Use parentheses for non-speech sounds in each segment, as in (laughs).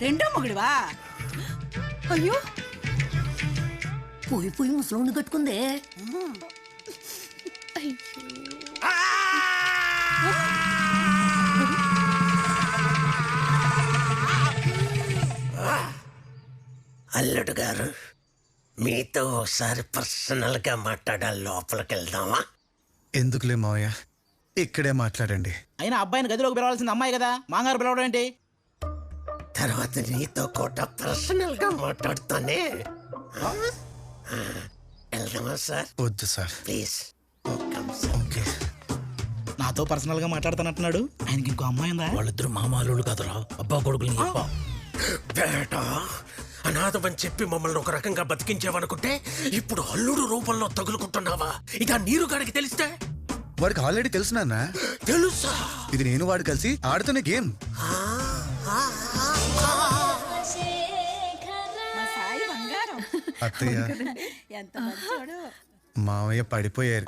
రెండో మొగుడివా? అయ్యో. పోయి పోయి ముసలోని కట్టుకుందే. అల్లుడు గారు మీతో ఒకసారి పర్సనల్గా మాట్లాడాలి లోపలికి వెళ్దామా ఎందుకులే మావయ్య? ఇక్కడే మాట్లాడండి. అయినా అబ్బాయిని గదిలోకి పిలవాల్సింది అమ్మాయి కదా? మాంగారు పిలవడం ఏంటి? తర్వాత నీతో కూడా పర్సనల్గా మాట్లాడుతానే వెళ్దామా సార్? వద్దు సార్. ప్లీజ్. ఓకే నాతో పర్సనల్గా మాట్లాడుతానంటున్నాడు ఆయనకి ఇంకో అమ్మాయి ఉందా? వాళ్ళిద్దరు మామాలు కదరా. అబ్బా కొడుకుని చెప్పా బేటా అనాథమని చెప్పి మమ్మల్ని ఒక రకంగా బతికించావనుకుంటే ఇప్పుడు అల్లుడు రూపంలో తగులుకుంటున్నావా? ఇదా నీరు గాడికి తెలిస్తే? వాడికి ఆల్రెడీ తెలుసు నాన్న. తెలుసా? ఇది నేను వాడు కలిసి ఆడుతున్న గేమ్. అత్తయ్య. ఎంత మంచోడు. మావయ్య పడిపోయారు.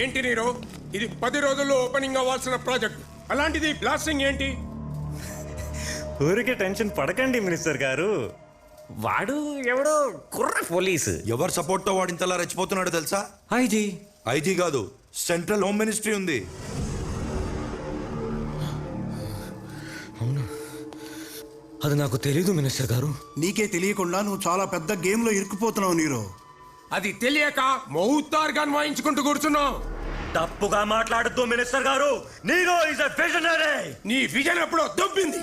ఏంటి నీరు? ఇది పది రోజుల్లో ఓపెనింగ్ అవ్వాల్సిన ప్రాజెక్ట్. అలాంటిది బ్లాస్టింగ్ ఏంటి? ఊరికే టెన్షన్ పడకండి మినిస్టర్ గారు. వాడు ఎవడో కుర్ర పోలీసు. ఎవరు సపోర్ట్తో వాడు ఇంతలా రెచ్చిపోతున్నాడో తెలుసా? ఐజీ. ఐజీ కాదు సెంట్రల్ హోమ్ మినిస్ట్రీ ఉంది. అది నాకు తెలీదు మినిస్టర్ గారు. నీకే తెలియకుండా నువ్వు చాలా పెద్ద గేమ్లో ఇరుక్కుపోతున్నావు నీరు. అది తెలియక మౌతార్గాన్ వాయించుకుంటూ కూర్చున్నావు. తప్పుగా మాట్లాడుతూ మినిస్టర్ గారు. Nero is a visionary. నీ విజన్ ఎప్పుడో దొబ్బింది.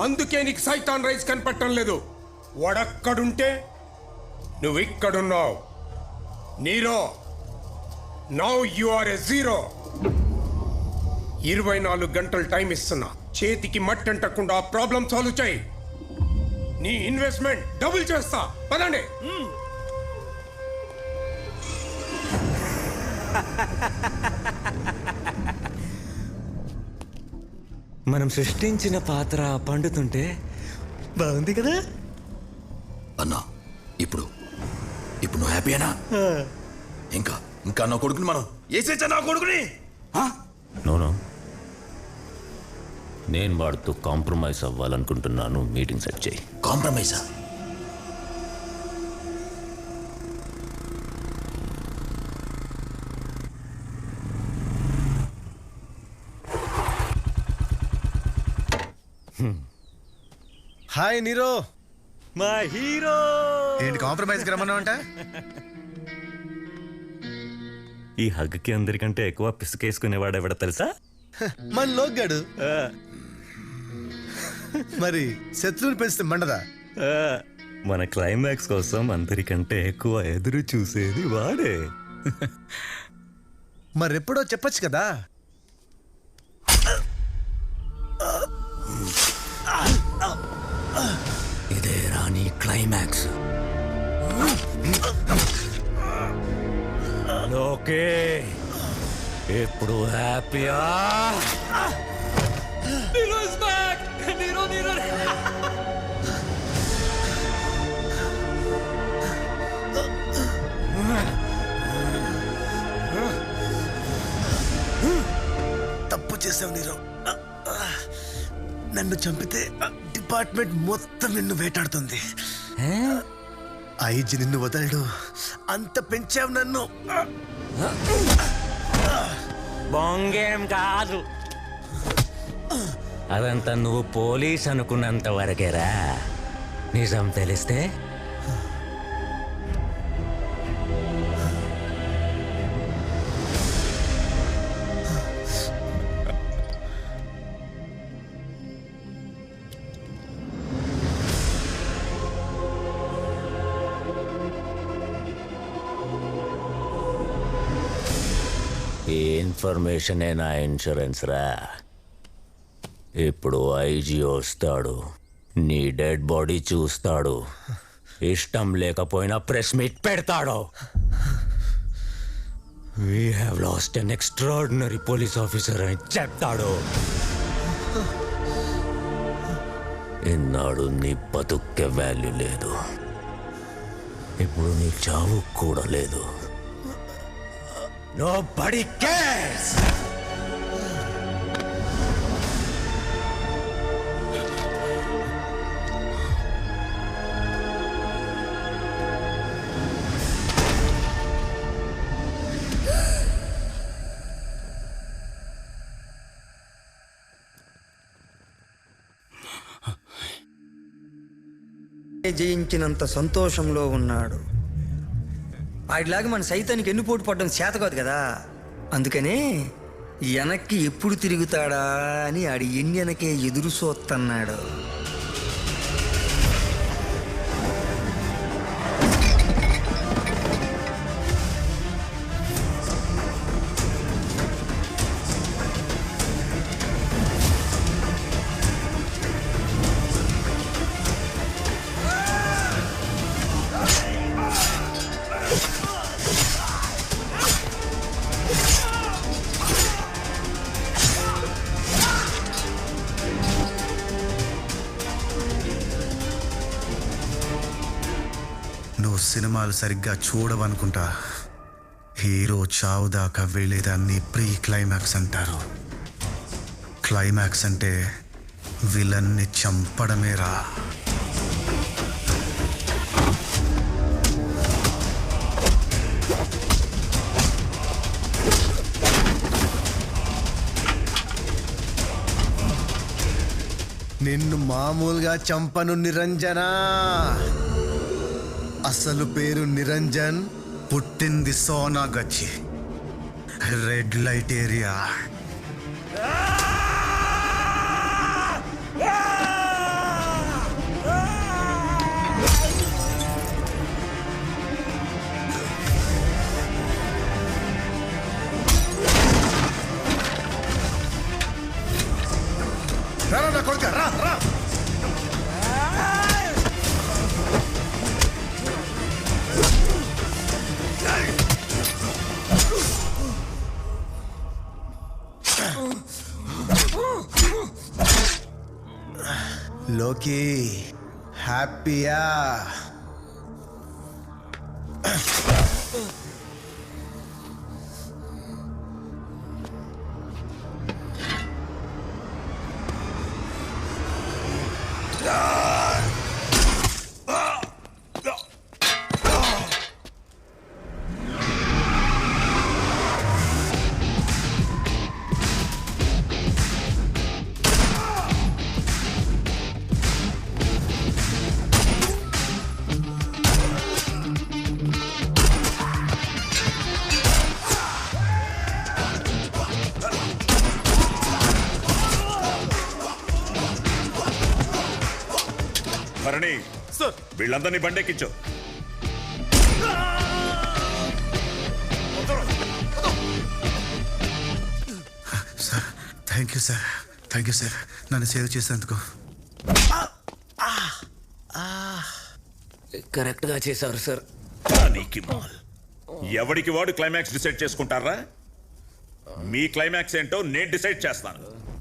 అందుకే నీకు సైతాన్ రైస్ కనపడటం లేదు. వాడక్కడుంటే నువ్వు ఇక్కడున్నావు Nero now you are a zero ఇరవై నాలుగు గంటలు టైం ఇస్తున్నా. చేతికి మట్టి అంటకుండా ప్రాబ్లం సాల్వ్ చేయి. నీ ఇన్వెస్ట్మెంట్ డబుల్ చేస్తా. పదండి. Hmm. (laughs) మనం సృష్టించిన పాత్ర పండుతుంటే బాగుంది కదా? అన్నా ఇప్పుడు ఇప్పుడు నువ్వు హ్యాపీయేనా ఇంకా ఇంకా నా కొడుకుని మనం వేసేచ్చా నా కొడుకుని? ఆ? నోను నేను వాడితో కాంప్రమైజ్ అవ్వాలనుకుంటున్నాను. మీటింగ్ సెట్ చేయి. కాంప్రమైజా? హాయ్ నీరో మా హీరో ఏంటి కాంప్రమైజ్ రమ్మన్నావంట? ఈ హగ్కి అందరికంటే ఎక్కువ పిసుకేసుకునేవాడు ఎవడ తెలుసా? మన లోగ్గాడు. మరి శత్రువుని పెంచితే మండదా? మన క్లైమాక్స్ కోసం అందరికంటే ఎక్కువ ఎదురు చూసేది వాడే. మరెప్పుడో చెప్పొచ్చు కదా? Climax okay. ఇప్పుడు హ్యాపీయా? తప్పు చేసావు నీరో నన్ను చంపితే డిపార్ట్మెంట్ మొత్తం నిన్ను వేటాడుతుంది. ఐజీ నిన్ను వదలడు. అంత పెంచావు నన్ను. బొంగేం కాదు. అదంతా నువ్వు పోలీస్ అనుకున్నంత వరకేరా. నిజం తెలిస్తే ఈ ఇన్ఫర్మేషనే నా ఇన్సూరెన్స్ రా. ఇప్పుడు ఐజీ వస్తాడు నీ డెడ్ బాడీ చూస్తాడు. ఇష్టం లేకపోయినా ప్రెస్ మీట్ పెడతాడు. We have lost an extraordinary police officer అని చెప్తాడు. ఇన్నాడు నీ బతుక్కే వాల్యూ లేదు. ఇప్పుడు నీ చావు కూడా లేదు. Nobody cares! (gasps) జయించినంత సంతోషంలో ఉన్నాడు వాటిలాగా మన సైతానికి ఎన్ని పోటు పడడం చేత కాదు కదా. అందుకనే వెనక్కి ఎప్పుడు తిరుగుతాడా అని ఆడి ఎన్ని వెనకే ఎదురు చూస్తున్నాడు సినిమాలు సరిగ్గా చూడవనుకుంటా. హీరో చావు దాకా వెళ్ళేదాన్ని ప్రీ క్లైమాక్స్ అంటారు. క్లైమాక్స్ అంటే విలన్ని చంపడమేరా. నిన్ను మామూలుగా చంపను నిరంజనా. అసలు పేరు నిరంజన్ పుట్టింది సోనా గచ్చి. Red light area. రా రా, రా కొడుకా, రా రా. లోకి. హ్యాపీయా. వీళ్ళందరినీ బండెక్కించు. Sir thank you sir thank you sir నన్ను సేవ్ చేసేందుకు కరెక్ట్గా చేశారు సార్ నీకి మాల్. ఎవడికి వాడు క్లైమాక్స్ డిసైడ్ చేసుకుంటారా? మీ క్లైమాక్స్ ఏంటో నేను డిసైడ్ చేస్తాను.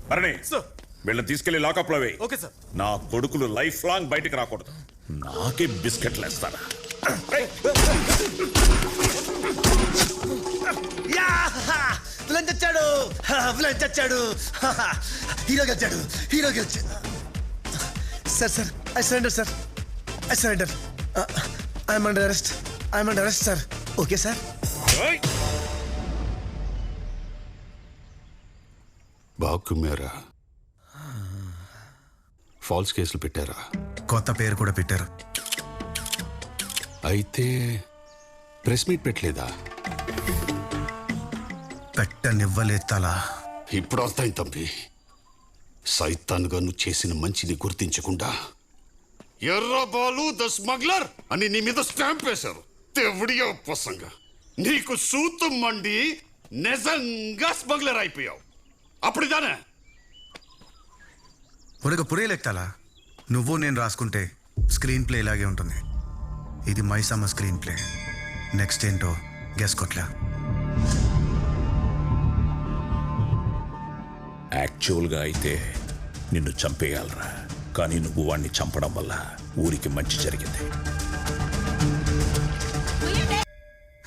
భరణి వీళ్ళని తీసుకెళ్ళి లాకప్లో వేయి. ఓకే సార్ నా కొడుకులు లైఫ్ లాంగ్ బయటికి రాకూడదు. నాకే బిస్కెట్లు వేస్తారా విలన్ చచ్చాడు! విలన్ చచ్చాడు! హీరో గెలిచాడు! హీరో గెలిచాడు sir sir I surrender sir. I surrender. I'm under arrest. I'm under arrest sir. Okay sir. బాగు మేరా ఫాల్స్ కేసులు పెట్టారా? కొత్త పేరు కూడా పెట్టారు. అయితే ప్రెస్ మీట్ పెట్టలేదా? పెట్టనివ్వలేదు తల. ఇప్పుడు అర్థమైంది తంపి సైతాన్గా నువ్వు చేసిన మంచిని గుర్తించకుండా ఎర్రబాలు ద స్మగ్లర్ అని నీ మీద స్టాంప్ వేశారు. తెవుడియో పసంగా నీకు సూతం మండి నిజంగా స్మగ్లర్ అయిపోయావు. అప్పుడుదానే ఉడక పురేలెక్తాలా నువ్వు నేను రాసుకుంటే స్క్రీన్ ప్లే ఇలాగే ఉంటుంది. ఇది మైసమ్మ స్క్రీన్ ప్లే. నెక్స్ట్ ఏంటో గెస్ కొట్లా. యాక్చువల్గా అయితే నిన్ను చంపేయాలరా. కానీ నువ్వు వాణ్ణి చంపడం వల్ల ఊరికి మంచి జరిగింది.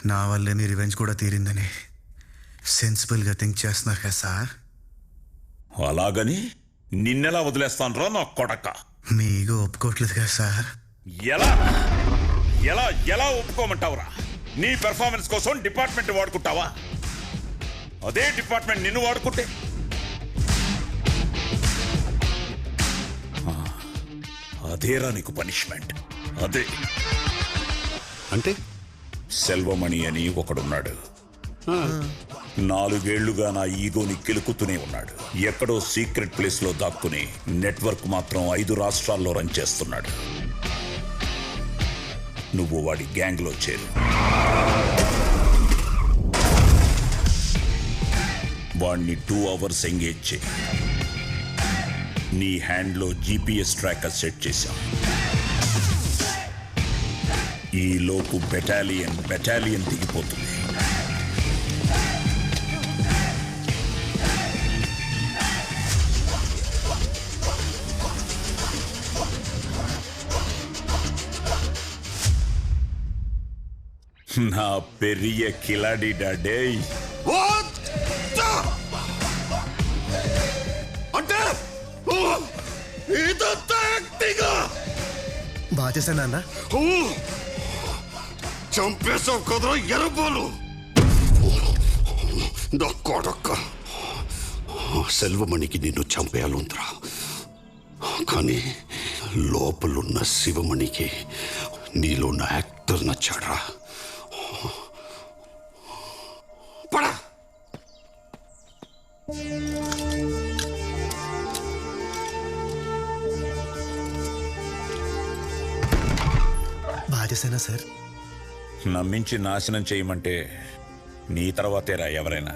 నా వల్లే మీ రివెంజ్ కూడా తీరిందని సెన్సిబుల్గా థింక్ చేస్తున్నారు కదా సార్? అలాగని నిన్నెలా వదిలేస్తాను రా నా కొడక? మీ ఈగో ఒప్పుకోవట్లేదు కదా సార్? ఎలా? ఎలా ఎలా ఒప్పుకోమంటావురా? నీ పెర్ఫార్మెన్స్ కోసం డిపార్ట్మెంట్ వాడుకుంటావా? అదే డిపార్ట్మెంట్ నిన్ను వాడుకుంటే? అదేరా నీకు పనిష్మెంట్ అదే. అంటే? సెల్వమణి అని ఒకడున్నాడు. నాలుగేళ్ళుగా నా ఈగోని కిలుకుతూనే ఉన్నాడు. ఎక్కడో సీక్రెట్ ప్లేస్లో దాక్కుని నెట్వర్క్ మాత్రం ఐదు రాష్ట్రాల్లో రన్ చేస్తున్నాడు. నువ్వు వాడి గ్యాంగ్లో చేరు. వాడిని టూ అవర్స్ ఎంగేజ్ చేయి. నీ హ్యాండ్లో జీపీఎస్ ట్రాకర్ సెట్ చేశాం. ఈలోపు బెటాలియన్ బెటాలియన్ దిగిపోతుంది. నా పెరియ కిలాడి డాడే. అంటే ఓ, ఇదంతా యాక్టింగా? బాగా చేశాను నాన్న చంపేశావు కదరా ఎర్రబోలు నా కొడక్క సెల్వమణికి నిన్ను చంపేయాలంతరా కానీ లోపలున్న శివమణికి నీలో ఉన్న యాక్టర్ నచ్చాడా పడా. చేశానా సార్? నమ్మించి నాశనం చేయమంటే నీ తర్వాతేరా ఎవరైనా?